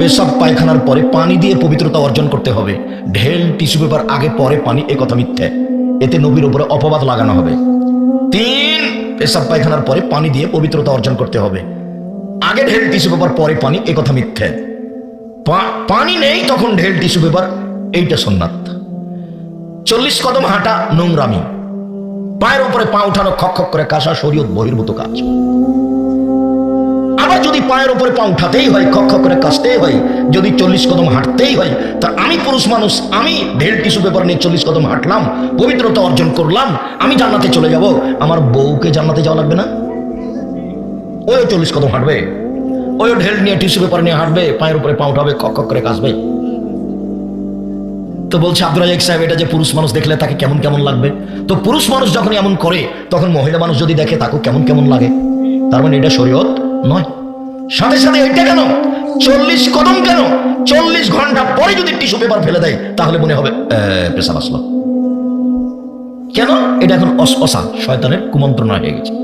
পেশাব পায়খানার পরে পানি দিয়ে পবিত্রতা অর্জন করতে হবে। ঢেল, টিস্যু পেপার আগে, পরে পানি এ কথা মিথ্যে। এতে নবীর উপরে অপবাদ লাগানো হবে। তিন, পেশাব পায়খানার পরে পানি দিয়ে পবিত্রতা অর্জন করতে হবে। আগে ঢেল, টিস্যু পেপার, পরে পানি এ কথা মিথ্যে। পানি নেই তখন ঢেল, টিস্যু পেপার, এইটা সোননাথ। চল্লিশ কদম হাঁটা নোংরামি। পায়ের উপরে পা উঠানো খক খক করে কাঁসা, শরীয়ত বহির্ভূত কাজ। পায়ের উপরে পা উঠাতেই হয় খক খক করে কাশতেই হয়, যদি চল্লিশ কদম হাঁটতেই হয়, তা আমি পুরুষ মানুষ, আমি ঢেল টিস্যু পেপার নিয়ে চল্লিশ কদম হাঁটলাম, পবিত্রতা অর্জন করলাম, আমি জান্নাতে চলে যাব, আমার বউকে জান্নাতে যাওয়া লাগবে না? ওই চল্লিশ কদম হাঁটবে ওই ঢেল নিয়ে, টিস্যু পেপার নিয়ে হাঁটবে, পায়ের উপরে পা উঠাবে খক করে কাশবে তো বলছে আব্দুল রাজাক সাহেব, এটা যে পুরুষ মানুষ দেখলে তাকে কেমন কেমন লাগবে? তো পুরুষ মানুষ যখন এমন করে, তখন মহিলা মানুষ যদি দেখে তাকে কেমন কেমন লাগে? তার মানে এটা শরীয়ত নয়। সাথে সাথে এটা কেন? চল্লিশ কদম কেন? চল্লিশ ঘণ্টা পরে যদি টিস্যু পেপার ফেলে দেয়, তাহলে মনে হবে পেশা আসলো। কেন? এটা এখন অস- শয়তানের কুমন্ত্রণা হয়ে গেছে।